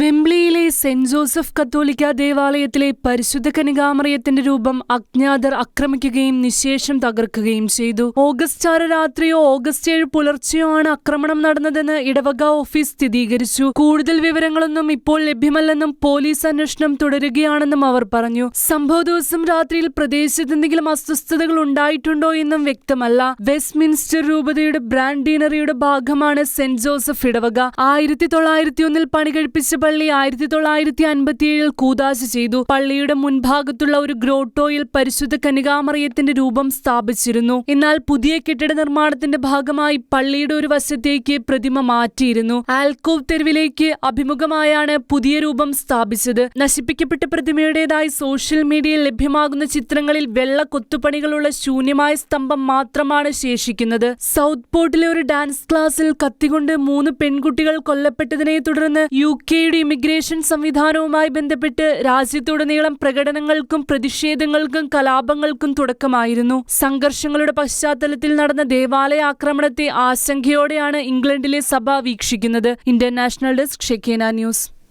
വെംബ്ലിയിലെ saint Joseph കത്തോലിക്ക ദേവാലയത്തിലെ പരിശുദ്ധ കനികാമറിയത്തിന്റെ രൂപം അജ്ഞാതർ ആക്രമിക്കുകയും നിശേഷം തകർക്കുകയും ചെയ്തു. ഓഗസ്റ്റ് ആറ് രാത്രിയോ ഓഗസ്റ്റ് ഏഴ് പുലർച്ചെയോ ആണ് ആക്രമണം നടന്നതെന്ന് ഇടവക ഓഫീസ് സ്ഥിരീകരിച്ചു. കൂടുതൽ വിവരങ്ങളൊന്നും ഇപ്പോൾ ലഭ്യമല്ലെന്നും പോലീസ് അന്വേഷണം തുടരുകയാണെന്നും അവർ പറഞ്ഞു. സംഭവ ദിവസം രാത്രിയിൽ പ്രദേശത്ത് എന്തെങ്കിലും അസ്വസ്ഥതകൾ ഉണ്ടായിട്ടുണ്ടോ എന്നും വ്യക്തമല്ല. വെസ്റ്റ്മിൻസ്റ്റർ രൂപതയുടെ ബ്രാൻഡ് ഡീനറിയുടെ ഭാഗമാണ് സെന്റ് ജോസഫ് ഇടവക. ആയിരത്തി തൊള്ളായിരത്തി ഒന്നിൽ പണി കഴിപ്പിച്ച പള്ളി ആയിരത്തി തൊള്ളായിരത്തി അൻപത്തിയേഴിൽ കൂതാശ ചെയ്തു. പള്ളിയുടെ മുൻഭാഗത്തുള്ള ഒരു ഗ്രോട്ടോയിൽ പരിശുദ്ധ കനികാമറിയത്തിന്റെ രൂപം സ്ഥാപിച്ചിരുന്നു. എന്നാൽ പുതിയ കെട്ടിട നിർമ്മാണത്തിന്റെ ഭാഗമായി പള്ളിയുടെ ഒരു വശത്തേക്ക് പ്രതിമ മാറ്റിയിരുന്നു. ആൽക്കോവ് തെരുവിലേക്ക് അഭിമുഖമായാണ് പുതിയ രൂപം സ്ഥാപിച്ചത്. നശിപ്പിക്കപ്പെട്ട പ്രതിമയുടേതായി സോഷ്യൽ മീഡിയയിൽ ലഭ്യമാകുന്ന ചിത്രങ്ങളിൽ വെള്ള കൊത്തുപണികളുള്ള ശൂന്യമായ സ്തംഭം മാത്രമാണ് ശേഷിക്കുന്നത്. സൗത്ത് പോർട്ടിലെ ഒരു ഡാൻസ് ക്ലാസ്സിൽ കത്തികൊണ്ട് മൂന്ന് പെൺകുട്ടികൾ കൊല്ലപ്പെട്ടതിനെ തുടർന്ന് യു കെയുടെ ഇമിഗ്രേഷൻ സംവിധാനവുമായി ബന്ധപ്പെട്ട് രാജ്യത്തുടനീളം പ്രകടനങ്ങൾക്കും പ്രതിഷേധങ്ങൾക്കും കലാപങ്ങൾക്കും തുടക്കമായിരുന്നു. സംഘർഷങ്ങളുടെ പശ്ചാത്തലത്തിൽ നടന്ന ദേവാലയ ആക്രമണത്തെ ആശങ്കയോടെയാണ് ഇംഗ്ലണ്ടിലെ സഭ വീക്ഷിക്കുന്നത്. International desk Shekinah news.